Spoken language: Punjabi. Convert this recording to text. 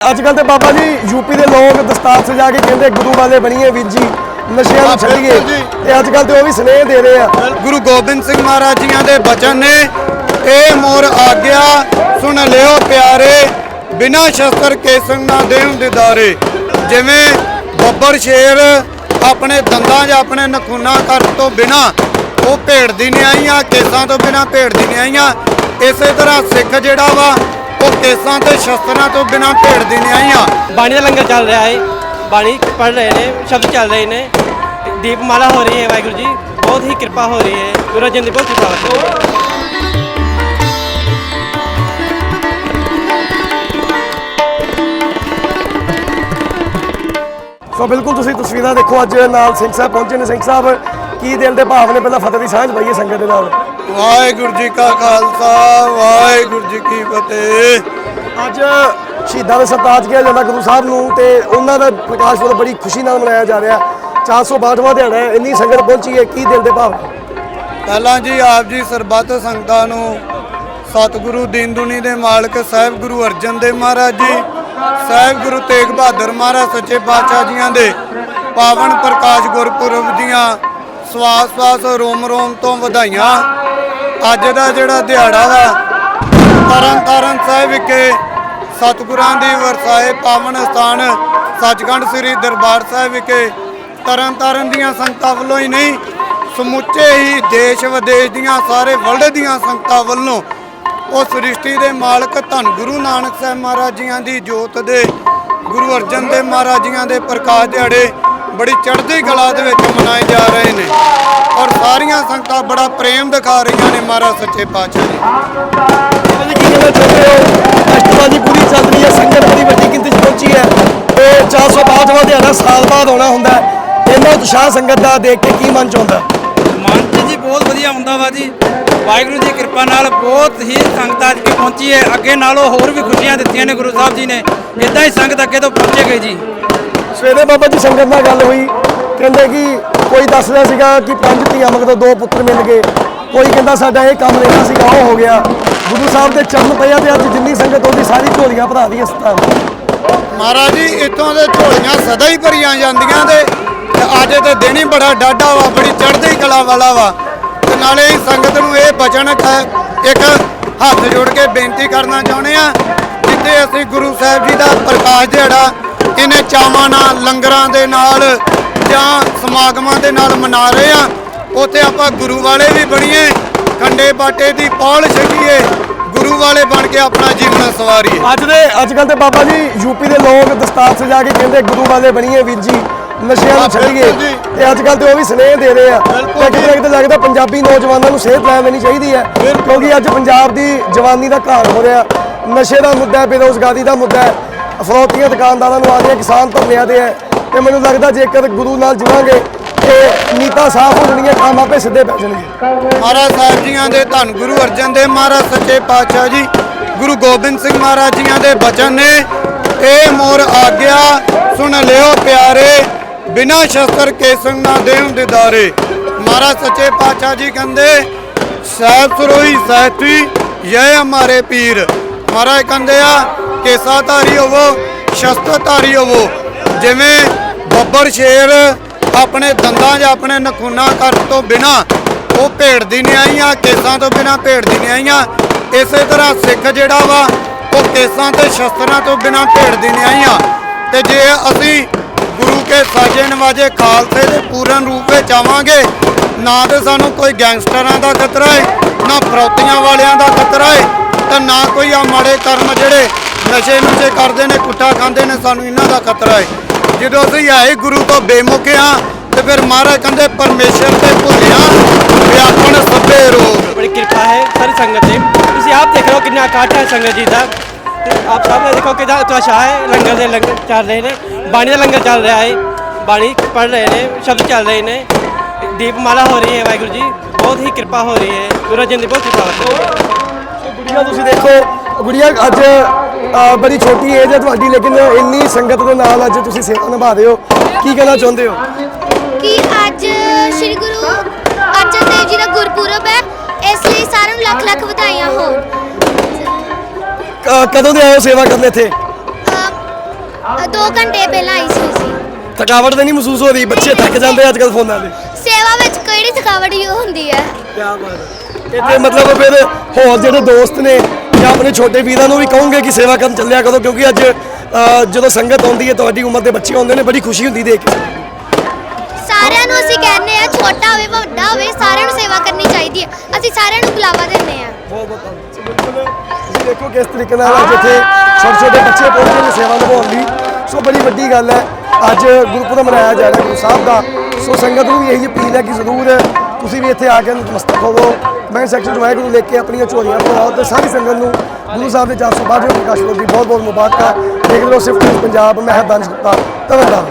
ਅੱਜ ਕੱਲ ਤੇ ਬਾਬਾ ਜੀ ਯੂਪੀ ਦੇ ਲੋਕ ਦਸਤਾਰ ਸਜਾ ਕੇ ਕਹਿੰਦੇ ਗੁਰੂ ਵਾਲੇ ਬਣੀਏ ਵੀਰ ਜੀ ਨਸ਼ਿਆਂ ਨੂੰ ਛੱਡੀਏ। ਜੀ। ਤੇ ਅੱਜ ਕੱਲ ਤੇ ਉਹ ਵੀ ਸਨੇਹ ਦੇ ਰਹੇ ਆ। ਗੁਰੂ ਗੋਬਿੰਦ ਸਿੰਘ ਮਹਾਰਾਜ ਜੀਆਂ ਦੇ ਬਚਨ ਨੇ ਇਹ ਮੋਰ ਆਗਿਆ ਸੁਣ ਲਿਓ ਪਿਆਰੇ ਬਿਨਾ ਸ਼ਸਤਰ ਕੇ ਸੰਗ ਨਾ ਦੇਉ ਦਿਦਾਰੇ। ਜਿਵੇਂ ਬੱਬਰ ਸ਼ੇਰ ਆਪਣੇ ਦੰਦਾਂ 'ਚ ਆਪਣੇ ਨਖੂਨਾ ਕਰ ਤੋਂ ਬਿਨਾ ਉਹ ਭੇੜਦੀ ਨਹੀਂ ਆਈਆਂ ਕੇਸਾਂ ਤੋਂ ਬਿਨਾ ਭੇੜਦੀ ਨਹੀਂ ਆਈਆਂ ਇਸੇ ਤਰ੍ਹਾਂ ਸਿੱਖ ਜਿਹੜਾ ਵਾ ਉਹ ਕੇਸਾਂ ਤੇ ਸ਼ਸਤਰਾਂ ਤੋਂ ਬਿਨਾ ਭੇੜਦੀ ਨਹੀਂ ਆਈਆਂ। ਬਾਣੀ ਦਾ ਲੰਗਰ ਚੱਲ ਰਿਹਾ ਹੈ ਬਾਣੀ ਪੜ ਰਹੇ ਨੇ ਸ਼ਬਦ ਚੱਲ ਰਹੇ ਨੇ। ਦੀਪਮਾਲਾ ਹੋ ਰਹੀ ਹੈ ਵਾਹਿਗੁਰੂ ਜੀ। ਬਹੁਤ ਹੀ ਕਿਰਪਾ ਹੋ ਰਹੀ ਹੈ। ਗੁਰੂ ਅਰਜਨ ਦੀ ਬਹੁਤ ਕਿਰਪਾ ਹੋ ਰਹੀ ਹੈ। ਸੋ ਬਿਲਕੁਲ ਤੁਸੀਂ ਤਸਵੀਰਾਂ ਦੇਖੋ ਅੱਜ ਨਾਲ ਸਿੰਘ ਸਾਹਿਬ ਪਹੁੰਚੇ ਨੇ। ਸਿੰਘ ਸਾਹਿਬ ਕੀ ਦਿਲ ਦੇ ਭਾਵ ਨੇ? ਪਹਿਲਾਂ ਫਤਿਹ ਦੀ ਸਾਂਝ ਪਾਈਏ ਸੰਗਤ ਦੇ ਨਾਲ। ਵਾਹਿਗੁਰੂ ਜੀ ਕਾ ਖਾਲਸਾ, ਵਾਹਿਗੁਰੂ ਜੀ ਕੀ ਫਤਿਹ। ਅੱਜ ਸ਼ਹੀਦਾਂ ਦਾ ਸਰਤਾਜ ਕਿਹਾ ਜਾਂਦਾ ਗੁਰੂ ਸਾਹਿਬ ਨੂੰ ਤੇ ਉਹਨਾਂ ਦਾ ਪ੍ਰਕਾਸ਼ ਪੁਰਬ ਬੜੀ ਖੁਸ਼ੀ ਨਾਲ ਮਨਾਇਆ ਜਾ ਰਿਹਾ। 462ਵਾਂ ਦਿਹਾੜਾ ਹੈ, ਇੰਨੀ ਸੰਗਤ ਪਹੁੰਚੀ ਹੈ, ਕੀ ਦਿਲ ਦੇ ਭਾਵ? ਪਹਿਲਾਂ ਜੀ ਆਪ ਜੀ ਸਰਬੱਤ ਸੰਗਤਾਂ ਨੂੰ, ਸਤਿਗੁਰੂ ਦੀਨ ਦੁਨੀ ਦੇ ਮਾਲਕ ਸਾਹਿਬ ਗੁਰੂ ਅਰਜਨ ਦੇਵ ਮਹਾਰਾਜ ਜੀ ਸਾਹਿਬ ਗੁਰੂ ਤੇਗ ਬਹਾਦਰ ਮਹਾਰਾਜ, ਸੱਚੇ ਪਾਤਸ਼ਾਹ ਜੀਆਂ ਦੇ ਪਾਵਨ ਪ੍ਰਕਾਸ਼ ਗੁਰਪੁਰਬ ਦੀਆਂ ਸਵਾਸ ਸਵਾਸ ਰੋਮ ਰੋਮ ਤੋਂ ਵਧਾਈਆਂ। ਅੱਜ ਦਾ ਜਿਹੜਾ ਦਿਹਾੜਾ ਵਾ, ਤਰਨ ਤਾਰਨ ਸਾਹਿਬ ਵਿਖੇ ਸਤਿਗੁਰਾਂ ਦੀ ਵਰਸਾਏ ਪਾਵਨ ਸਥਾਨ, ਸੱਚਖੰਡ ਸ੍ਰੀ ਦਰਬਾਰ ਸਾਹਿਬ ਵਿਖੇ ਤਰਨ ਤਾਰਨ ਦੀਆਂ ਸੰਗਤਾਂ ਵੱਲੋਂ ਹੀ ਨਹੀਂ, ਸਮੁੱਚੇ ਹੀ ਦੇਸ਼ ਵਿਦੇਸ਼ ਦੀਆਂ ਸਾਰੇ ਵਰਲਡ ਦੀਆਂ ਸੰਗਤਾਂ ਵੱਲੋਂ ਉਹ ਸ੍ਰਿਸ਼ਟੀ ਦੇ ਮਾਲਕ ਧੰਨ ਗੁਰੂ ਨਾਨਕ ਸਾਹਿਬ ਮਹਾਰਾਜ ਜੀਆਂ ਦੀ ਜੋਤ ਦੇ ਗੁਰੂ ਅਰਜਨ ਦੇਵ ਮਹਾਰਾਜ ਜੀਆਂ ਦੇ ਪ੍ਰਕਾਸ਼ ਦਿਹਾੜੇ ਬੜੀ ਚੜ੍ਹਦੀ ਕਲਾ ਦੇ ਵਿੱਚ ਮਨਾਏ ਜਾ ਰਹੇ ਨੇ। ਔਰ ਸਾਰੀਆਂ ਸੰਗਤਾਂ ਬੜਾ ਪ੍ਰੇਮ ਦਿਖਾ ਰਹੀਆਂ ਨੇ ਮਹਾਰਾਜ ਸੱਚੇ ਪਾਤਸ਼ਾਹ ਜੀ। ਬਾਬਾ ਜੀ ਕੀ ਕਹਿਣਾ ਚਾਹੁੰਦੇ ਹੋ? ਅਸ਼ਟਵਾਦੀ ਪੂਰੀ ਚੱਲ ਰਹੀ ਹੈ ਸੰਗਤ ਬੜੀ ਵੱਡੀ ਗਿਣਤੀ 'ਚ ਪਹੁੰਚੀ ਹੈ। ਤੇ 462ਵਾਂ ਦਿਹਾੜਾ ਸਾਲ ਬਾਅਦ ਆਉਣਾ ਹੁੰਦਾ ਹੈ। ਇੰਨਾ ਉਤਸ਼ਾਹ ਸੰਗਤ ਦਾ ਦੇਖ ਕੇ ਕੀ ਮਨ ਚ ਆਉਂਦਾ? ਮਨ 'ਚ ਜੀ ਬਹੁਤ ਵਧੀਆ ਹੁੰਦਾ ਵਾ ਜੀ। ਵਾਹਿਗੁਰੂ ਦੀ ਕਿਰਪਾ ਨਾਲ ਬਹੁਤ ਹੀ ਸੰਗਤ ਅੱਜ ਕੇ ਪਹੁੰਚੀ ਹੈ। ਅੱਗੇ ਨਾਲੋਂ ਹੋਰ ਵੀ ਖੁਸ਼ੀਆਂ ਦਿੱਤੀਆਂ ਨੇ ਗੁਰੂ ਸਾਹਿਬ ਜੀ ਨੇ। ਇਦਾਂ ਹੀ ਸੰਗਤ ਅੱਗੇ ਤੋਂ ਪਹੁੰਚੇਗੀ ਜੀ। ਸਵੇਰੇ ਬਾਬਾ ਜੀ ਸੰਗਤ ਨਾਲ ਗੱਲ ਹੋਈ। ਕਹਿੰਦੇ ਕਿ ਕੋਈ ਦੱਸ ਰਿਹਾ ਸੀਗਾ ਕਿ ਪੰਜ ਧੀਆਂ ਮਗਰੋਂ ਦੋ ਪੁੱਤਰ ਮਿਲ ਗਏ। ਕੋਈ ਕਹਿੰਦਾ ਸਾਡਾ ਇਹ ਕੰਮ ਰਹਿਣਾ ਸੀਗਾ ਉਹ ਹੋ ਗਿਆ। ਗੁਰੂ ਸਾਹਿਬ ਦੇ ਚਰਨ ਪਿਆ ਤੇ ਅੱਜ ਜਿੰਨੀ ਸੰਗਤ ਉਹਦੀ ਸਾਰੀ ਝੋਲੀਆਂ ਭਰਾ ਦੀ ਇਸ ਤਰ੍ਹਾਂ। ਮਹਾਰਾਜ ਜੀ ਇੱਥੋਂ ਦੇ ਝੋਲੀਆਂ ਸਦਾ ਹੀ ਭਰੀਆਂ ਜਾਂਦੀਆਂ ਤੇ ਤੇ ਅੱਜ ਤੇ ਦਿਨ ਹੀ ਬੜਾ ਡਾਢਾ ਵਾ ਬੜੀ ਚੜ੍ਹਦੀ ਕਲਾ ਵਾਲਾ ਵਾ। ਨਾਲੇ ਸੰਗਤ ਨੂੰ ਇਹ ਬਚਨ ਇੱਕ ਹੱਥ ਜੋੜ ਕੇ ਬੇਨਤੀ ਕਰਨਾ ਚਾਹੁੰਦੇ ਆ ਜਿੱਥੇ ਅਸੀਂ ਗੁਰੂ ਸਾਹਿਬ ਜੀ ਦਾ ਪ੍ਰਕਾਸ਼ ਜਿਹੜਾ ਇਹਨੇ ਚਾਵਾਂ ਨਾਲ, ਲੰਗਰਾਂ ਦੇ ਨਾਲ ਜਾਂ ਸਮਾਗਮਾਂ ਦੇ ਨਾਲ ਮਨਾ ਰਹੇ ਆ ਉੱਥੇ ਆਪਾਂ ਗੁਰੂ ਵਾਲੇ ਵੀ ਬਣੀਏ ਖੰਡੇ ਬਾਟੇ ਦੀ ਪੌਲ ਛਕੀਏ, ਗੁਰੂ ਵਾਲੇ ਬਣ ਕੇ ਆਪਣਾ ਜੀਵਨ ਸਵਾਰੀਏ। ਅੱਜ ਦੇ ਅੱਜ ਕੱਲ ਤੇ ਬਾਬਾ ਜੀ ਯੂਪੀ ਦੇ ਲੋਕ ਦਸਤਾਰ ਸਜਾ ਕੇ ਕਹਿੰਦੇ ਗੁਰੂ ਵਾਲੇ ਬਣੀਏ ਵੀਰ ਜੀ। ਨਸ਼ਿਆਂ ਨੂੰ ਛੱਡੀਏ। ਤੇ ਅੱਜ ਕੱਲ ਤੇ ਉਹ ਵੀ ਸਨੇਹ ਦੇ ਰਹੇ ਆ। ਤੇ ਕਿਤੇ ਕਿਤੇ ਲੱਗਦਾ ਪੰਜਾਬੀ ਨੌਜਵਾਨਾਂ ਨੂੰ ਸੇਧ ਲੈ ਲੈਣੀ ਚਾਹੀਦੀ ਹੈ। ਕਿਉਂਕਿ ਅੱਜ ਪੰਜਾਬ ਦੀ ਜਵਾਨੀ ਦਾ ਘਾਟ ਹੋ ਰਿਹਾ। ਨਸ਼ੇ ਦਾ ਮੁੱਦਾ ਹੈ ਬੇਰੋਜ਼ਗਾਰੀ ਦਾ ਮੁੱਦਾ ਹੈ। ਅਫਰੋਤੀਆਂ ਦੁਕਾਨਦਾਰਾਂ ਨੂੰ ਆ ਰਹੀਆਂ ਕਿਸਾਨ ਧਰਨਿਆਂ ਦੇ ਹੈ। ਤੇ ਮੈਨੂੰ ਲੱਗਦਾ ਜੇਕਰ ਗੁਰੂ ਨਾਲ ਜੁੜਾਂਗੇ ਤੇ ਨੀਤਾਂ ਸਾਫ਼ ਹੋ ਜਾਣਗੀਆਂ ਕੰਮ ਆਪੇ ਸਿੱਧੇ ਪੈ ਜਾਣਗੇ। ਮਹਾਰਾਜ ਸਾਹਿਬ ਜੀਆਂ ਦੇ ਧੰਨ ਗੁਰੂ ਅਰਜਨ ਦੇਵ ਮਹਾਰਾਜ ਸੱਚੇ ਪਾਤਸ਼ਾਹ ਜੀ। ਗੁਰੂ ਗੋਬਿੰਦ ਸਿੰਘ ਮਹਾਰਾਜ ਜੀਆਂ ਦੇ ਬਚਨ ਨੇ। ਇਹ ਮੋਰ ਆਗਿਆ ਸੁਣ ਲਿਓ ਪਿਆਰੇ। ਬਿਨਾ ਸ਼ਸਤਰ ਕੇ ਸੰਗ ਨਾ ਦੇਉ ਦਿਦਾਰੇ ਮਹਾਰਾਜ ਸੱਚੇ ਪਾਤਸ਼ਾਹ ਜੀ ਕਹਿੰਦੇ, ਸਾਹਿਬ ਸਰੋਈ ਸਹਿਤੀ ਇਹ ਹਮਾਰੇ ਪੀਰ। ਮਹਾਰਾਜ ਕਹਿੰਦੇ ਆ ਕੇਸਾ ਧਾਰੀ ਹੋਵੋ ਸ਼ਸਤਰ ਧਾਰੀ ਹੋਵੋ। ਜਿਵੇਂ ਬੱਬਰ ਸ਼ੇਰ ਆਪਣੇ ਦੰਦਾਂ ਜਾਂ ਆਪਣੇ ਨਖੂਨਾ ਕਰ ਤੋਂ ਬਿਨਾ ਉਹ ਭੇੜਦੀ ਨਹੀਂ ਆਈਆਂ, ਕੇਸਾਂ ਤੋਂ ਬਿਨਾ ਭੇੜਦੀ ਨਹੀਂ ਆਈਆਂ, ਇਸੇ ਤਰ੍ਹਾਂ ਸਿੱਖ ਜਿਹੜਾ ਵਾ, ਉਹ ਕੇਸਾਂ ਤੇ ਸ਼ਸਤਰਾਂ ਤੋਂ ਬਿਨਾ ਭੇੜਦੀ ਨਹੀਂ ਆਈਆਂ। ਤੇ ਜੇ ਅਸੀਂ ਕੇ ਸਾਜੇ ਨਵਾਜੇ ਖਾਲਸੇ ਦੇ ਪੂਰਨ ਰੂਪ ਵਿੱਚ ਆਵਾਂਗੇ। ਨਾ ਤੇ ਸਾਨੂੰ ਕੋਈ ਗੈਂਗਸਟਰਾਂ ਦਾ ਖਤਰਾ ਹੈ ਨਾ ਫਰੌਤੀਆਂ ਵਾਲਿਆਂ ਦਾ ਖਤਰਾ ਹੈ ਤੇ ਨਾ ਕੋਈ ਆ ਮਾੜੇ ਕਰਮ ਜਿਹੜੇ ਨਸ਼ੇ ਨੁਸ਼ੇ ਕਰਦੇ ਨੇ, ਕੁੱਟਾ ਖਾਂਦੇ ਨੇ, ਸਾਨੂੰ ਇਹਨਾਂ ਦਾ ਖਤਰਾ ਹੈ ਜਦੋਂ ਅਸੀਂ ਆਏ ਗੁਰੂ ਤੋਂ ਬੇਮੁਖ ਹਾਂ, ਤੇ ਫਿਰ ਮਹਾਰਾਜ ਕਹਿੰਦੇ, ਪਰਮੇਸ਼ਰ ਤੇ ਭੁੱਲਿਆ ਵਿਆਪਣ ਸਭੇ ਰੋਗ। ਬੜੀ ਕਿਰਪਾ ਹੈ ਸਾਰੀ ਸੰਗਤ ਤੇ ਤੁਸੀਂ ਆਪ ਦੇਖ ਰਹੇ ਹੋ ਕਿੰਨਾ ਇਕੱਠ ਹੈ ਸੰਗਤ ਜੀ ਦਾ। ਆਪ ਸਾਹਮਣੇ ਦੇਖੋ ਕਿੰਨਾ ਉਤਸ਼ਾਹ ਹੈ ਲੰਗਰ ਦੇ ਲੰਗਰ ਚੱਲ ਰਹੇ ਨੇ ਬਾਣੀ ਦਾ ਲੰਗਰ ਚੱਲ ਰਿਹਾ ਹੈ ਬਾਣੀ ਪੜ ਰਹੇ ਨੇ ਸ਼ਬਦ ਚੱਲ ਰਹੇ ਨੇ ਦੀਪਮਾਲਾ ਹੋ ਰਹੀ ਹੈ ਵਾਹਿਗੁਰੂ ਜੀ ਬਹੁਤ ਹੀ ਕਿਰਪਾ ਹੋ ਰਹੀ ਹੈ ਗੁਰੂ ਅਰਜਨ ਦੀ ਬਹੁਤ ਕਿਰਪਾ ਹੋ ਰਹੀ ਹੈ। ਗੁੜੀਆ ਤੁਸੀਂ ਦੇਖੋ ਗੁੜੀਆ ਅੱਜ ਬੜੀ ਛੋਟੀ ਏਜ ਹੈ ਤੁਹਾਡੀ ਲੇਕਿਨ ਇੰਨੀ ਸੰਗਤ ਦੇ ਨਾਲ ਅੱਜ ਤੁਸੀਂ ਸੇਵਾ ਨਿਭਾ ਰਹੇ ਹੋ। ਕੀ ਕਹਿਣਾ ਚਾਹੁੰਦੇ ਹੋ? ਕਿ ਅੱਜ ਸ੍ਰੀ ਗੁਰੂ ਅਰਜਨ ਦੇਵ ਜੀ ਦਾ ਗੁਰਪੁਰਬ ਹੈ ਇਸ ਲਈ ਸਾਰਿਆਂ ਨੂੰ ਲੱਖ ਲੱਖ ਵਧਾਈਆਂ ਹੋਣ। ਕਦੋਂ ਦੇ ਆਏ ਹੋ ਸੇਵਾ ਕਰਨ ਇੱਥੇ? 2 ਘੰਟੇ ਪਹਿਲਾਂ ਆਈ ਸੀ ਅਸੀਂ। ਥਕਾਵਟ ਤਾਂ ਨਹੀਂ ਮਹਿਸੂਸ ਹੋ ਰਹੀ? ਬੱਚੇ ਥੱਕ ਜਾਂਦੇ ਅੱਜ ਕੱਲ ਫੋਨਾਂ ਦੇ। ਸੇਵਾ ਵਿੱਚ ਕਿਹੜੀ ਥਕਾਵਟ ਹੀ ਹੁੰਦੀ ਹੈ। ਕੀ ਬਾਤ ਤੇ ਮਤਲਬ ਫਿਰ ਹੋਰ ਜਿਹੜੇ ਦੋਸਤ ਨੇ ਜਾਂ ਆਪਣੇ ਛੋਟੇ ਵੀਰਾਂ ਨੂੰ ਵੀ ਕਹੋਗੇ ਕਿ ਸੇਵਾ ਕਰਨ ਚੱਲਿਆ ਕਰੋ ਕਿਉਂਕਿ ਅੱਜ ਅ, ਜਦੋਂ ਸੰਗਤ ਆਉਂਦੀ ਹੈ ਤੁਹਾਡੀ ਉਮਰ ਦੇ ਬੱਚੇ ਆਉਂਦੇ ਨੇ ਬੜੀ ਖੁਸ਼ੀ ਹੁੰਦੀ ਦੇਖ ਕੇ। ਸਾਰਿਆਂ ਨੂੰ ਅਸੀਂ ਕਹਿੰਦੇ ਆ ਛੋਟਾ ਹੋਵੇ ਵੱਡਾ ਹੋਵੇ ਸਾਰਿਆਂ ਨੂੰ ਸੇਵਾ ਕਰਨੀ ਚਾਹੀਦੀ ਹੈ। ਅਸੀਂ ਸਾਰਿਆਂ ਨੂੰ ਬੁਲਾਵਾ ਦਿੰਦੇ ਆ ਬਹੁਤ ਬਹੁਤ ਧੰਨਵਾਦ। ਸੋ ਬਿਲਕੁਲ ਤੁਸੀਂ ਦੇਖੋ ਕਿਸ ਤਰੀਕੇ ਨਾਲ ਅੱਜ ਇੱਥੇ ਛੋਟੇ ਛੋਟੇ ਬੱਚੇ ਪਹੁੰਚੇ ਨੇ ਸੇਵਾ ਨਿਭਾਉਣ ਲਈ। ਸੋ ਬੜੀ ਵੱਡੀ ਗੱਲ ਹੈ, ਅੱਜ ਗੁਰਪੁਰਬ ਮਨਾਇਆ ਜਾ ਰਿਹਾ ਗੁਰੂ ਸਾਹਿਬ ਦਾ। ਸੋ ਸੰਗਤ ਨੂੰ ਵੀ ਇਹੀ ਅਪੀਲ ਹੈ ਕਿ ਜ਼ਰੂਰ ਤੁਸੀਂ ਵੀ ਇੱਥੇ ਆ ਕੇ ਨਤਮਸਤਕ ਹੋਵੋ। ਮੈਂ ਸੈਕਸ਼ਨ ਤੋਂ ਨੂੰ ਲੈ ਕੇ ਆਪਣੀਆਂ ਝੋਲੀਆਂ ਭਰਾਓ ਤੇ ਸਾਰੀ ਸੰਗਤ ਨੂੰ ਗੁਰੂ ਸਾਹਿਬ ਦੇ 452 ਪ੍ਰਕਾਸ਼ ਪੁਰਬ ਦੀ ਬਹੁਤ ਬਹੁਤ ਮੁਬਾਰਕਾਂ। ਦੇਖ ਲਓ ਸਿਫਟ ਪੰਜਾਬ ਮਹਿਦਾਨ ਗੁਪਤਾ ਤਵੰਦਾ